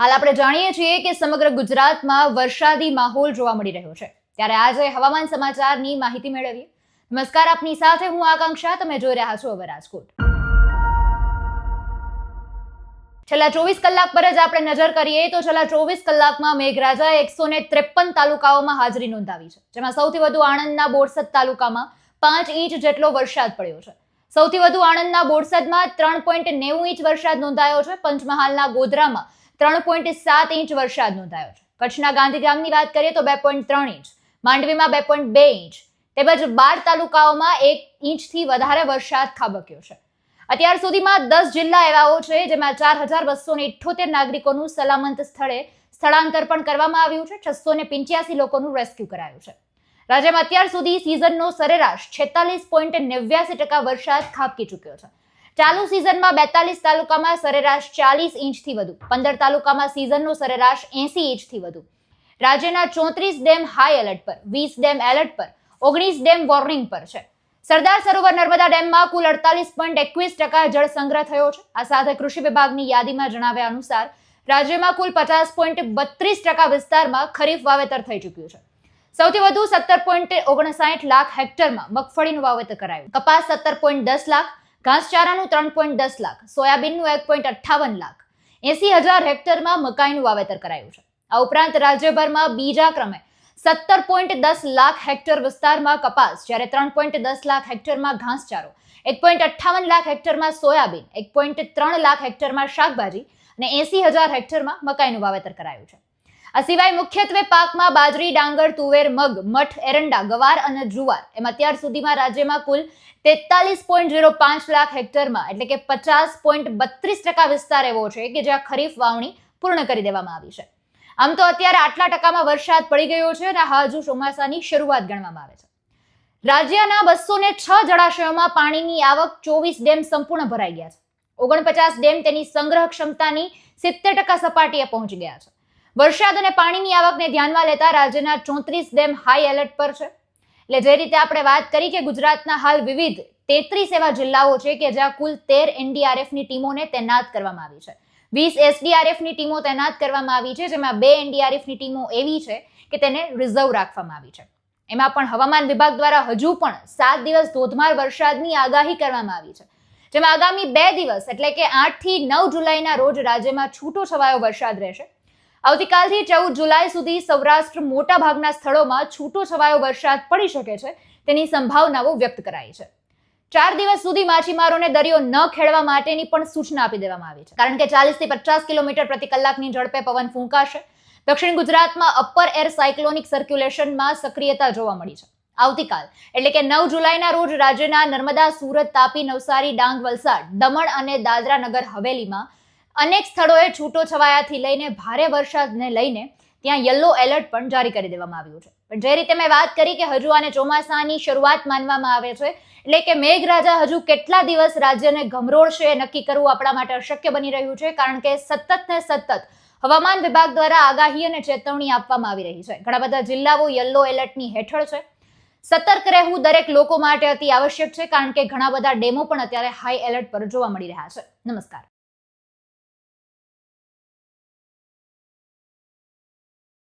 હાલ આપણે જાણીએ છીએ કે સમગ્ર ગુજરાતમાં વરસાદી માહોલ જોવા મળી રહ્યો છે. ત્યારે આજે હવામાન સમાચારની માહિતી મેળવીએ. નમસ્કાર, આપની સાથે હું આકાંક્ષા, તમે જોઈ રહ્યા છો હવે રાજકોટ છેલ્લા ચોવીસ કલાક પર જ આપણે નજર કરીએ તો છેલ્લા ચોવીસ કલાકમાં મેઘરાજાએ એકસો ને ત્રેપન તાલુકાઓમાં હાજરી નોંધાવી છે, જેમાં સૌથી વધુ આણંદના બોરસદ તાલુકામાં પાંચ ઇંચ જેટલો વરસાદ પડ્યો છે. સૌથી વધુ આણંદના બોરસદમાં ત્રણ પોઈન્ટ નેવું ઇંચ વરસાદ નોંધાયો છે. પંચમહાલના ગોધરામાં ત્રણ પોઈન્ટ સાત ઇંચ વરસાદ નોંધાયો છે. કચ્છના ગાંધીધામની વાત કરીએ તો બે પોઈન્ટ ત્રણ ઇંચ, માંડવીમાં બે પોઈન્ટ બે ઇંચ, તેમજ બાર તાલુકાઓમાં એક ઇંચથી વધારે વરસાદ ખાબક્યો છે. અત્યાર સુધીમાં દસ જિલ્લા એવાઓ છે જેમાં ચાર હજાર બસો ને ઇઠ્ઠોતેર નાગરિકોનું સલામત સ્થળે સ્થળાંતર પણ કરવામાં આવ્યું છે. છસો ને પિંચ્યાસી લોકોનું રેસ્ક્યુ કરાયું છે. રાજ્યમાં અત્યાર સુધી સિઝનનો સરેરાશ છેતાલીસ પોઈન્ટ નેવ્યાસી ટકા વરસાદ ખાબકી ચૂક્યો છે. ચાલુ સિઝનમાં બેતાલીસ તાલુકામાં સરેરાશ ચાલીસ ઇંચથી વધુ, પંદર તાલુકામાં સિઝનનો સરેરાશ એસી ઇંચથી વધુ. રાજ્યના ચોત્રીસ ડેમ હાઈ એલર્ટ પર, વીસ ડેમ એલર્ટ પર, ઓગણીસ ડેમ વોર્નિંગ પર છે. સરદાર સરોવર નર્મદા ડેમમાં કુલ અડતાલીસ પોઈન્ટ એકવીસ ટકા જળ સંગ્રહ થયો છે. આ સાથે કૃષિ વિભાગની યાદીમાં જણાવ્યા અનુસાર, રાજ્યમાં કુલ પચાસ પોઈન્ટ બત્રીસ ટકા વિસ્તારમાં ખરીફ વાવેતર થઈ ચૂક્યું છે. સૌથી વધુ સત્તર પોઈન્ટ ઓગણસાઠ લાખ હેક્ટરમાં મગફળીનું વાવેતર કરાયું. કપાસ સત્તર પોઈન્ટ દસ લાખ ઘાસચારાનું ત્રણ પોઈન્ટ દસ લાખ, સોયાબીનનું એક પોઈન્ટ અઠ્ઠાવન લાખ એસી હજાર હેક્ટરમાં મકાઈનું વાવેતર કરાયું છે. આ ઉપરાંત રાજ્યભરમાં બીજા ક્રમે સત્તર પોઈન્ટ દસ લાખ હેક્ટર વિસ્તારમાં કપાસ, જ્યારે ત્રણ પોઈન્ટ દસ લાખ હેક્ટરમાં ઘાસચારો, એક પોઈન્ટ અઠ્ઠાવન લાખ હેક્ટરમાં સોયાબીન, એક પોઈન્ટ ત્રણ લાખ હેક્ટરમાં શાકભાજી અને એસી હજાર હેક્ટરમાં મકાઈનું વાવેતર કરાયું છે. આ સિવાય મુખ્યત્વે પાકમાં બાજરી, ડાંગર, તુવેર, મગ, મઠ, એરંડા, ગવાર અને જુવાર. એમ અત્યાર સુધીમાં રાજ્યમાં કુલ તેતાલીસ પોઈન્ટ ઝીરો પાંચ લાખ હેક્ટરમાં એટલે કે પચાસ પોઈન્ટ બત્રીસ ટકા વિસ્તાર એવો છે કે જ્યાં ખરીફ વાવણી પૂર્ણ કરી દેવામાં આવી છે. આમ તો અત્યારે આટલા ટકામાં વરસાદ પડી ગયો છે અને હજુ ચોમાસાની શરૂઆત ગણવામાં આવે છે. રાજ્યના બસો ને છ જળાશયોમાં પાણીની આવક ચોવીસ ડેમ સંપૂર્ણ ભરાઈ ગયા છે. ઓગણપચાસ ડેમ તેની સંગ્રહ ક્ષમતાની સિત્તેર ટકા સપાટીએ પહોંચી ગયા છે. વરસાદ અને પાણીની આવકને ધ્યાનમાં લેતા રાજ્યના ચોત્રીસ ડેમ હાઈ એલર્ટ પર છે. એટલે જે રીતે આપણે વાત કરી કે ગુજરાતના હાલ વિવિધ તેત્રીસ એવા જિલ્લાઓ છે કે જ્યાં કુલ તેર એનડીઆરએફની ટીમોને તૈનાત કરવામાં આવી છે. વીસ એસડીઆરએફની ટીમો તૈનાત કરવામાં આવી છે, જેમાં બે એનડીઆરએફની ટીમો એવી છે કે તેને રિઝર્વ રાખવામાં આવી છે. એમાં પણ હવામાન વિભાગ દ્વારા હજુ પણ સાત દિવસ ધોધમાર વરસાદની આગાહી કરવામાં આવી છે. જેમાં આગામી બે દિવસ એટલે કે આઠથી નવ જુલાઈના રોજ રાજ્યમાં છૂટો છવાયો વરસાદ રહેશે. આવતીકાલથી ચૌદ જુલાઈ સુધી સૌરાષ્ટ્ર મોટા ભાગના સ્થળોમાં છૂટો છવાયો વરસાદ પડી શકે છે. તેની સંભાવનાઓ વ્યક્ત કરાઈ છે. ચાર દિવસ સુધી માછીમારોને દરિયો ન ખેડવા માટેની પણ સૂચના આપી દેવામાં આવી છે. કારણ કે ચાલીસથી પચાસ કિલોમીટર પ્રતિ કલાકની ઝડપે પવન ફૂંકાશે. દક્ષિણ ગુજરાતમાં અપર એર સાયક્લોનિક સર્ક્યુલેશનમાં સક્રિયતા જોવા મળી છે. આવતીકાલ, એટલે કે નવ જુલાઈના રોજ રાજ્યના નર્મદા, સુરત, તાપી, નવસારી, ડાંગ, વલસાડ, દમણ અને દાદરા નગર હવેલીમાં અનેક સ્થળોએ છૂટો છવાયાથી લઈને ભારે વરસાદને લઈને ત્યાં યલો એલર્ટ પણ જારી કરી દેવામાં આવ્યું છે. પણ જે રીતે મેં વાત કરી કે હજુ આને ચોમાસાની શરૂઆત માનવામાં આવે છે, એટલે કે મેઘરાજા હજુ કેટલા દિવસ રાજ્યને ગમરોળશે નક્કી કરવું આપણા માટે અશક્ય બની રહ્યું છે, કારણ કે સતત ને સતત હવામાન વિભાગ દ્વારા આગાહી અને ચેતવણી આપવામાં આવી રહી છે. ઘણા બધા જિલ્લાઓ યલો એલર્ટની હેઠળ છે. સતર્ક રહેવું દરેક લોકો માટે અતિ આવશ્યક છે, કારણ કે ઘણા બધા ડેમો પણ અત્યારે હાઈ એલર્ટ પર જોવા મળી રહ્યા છે. નમસ્કાર.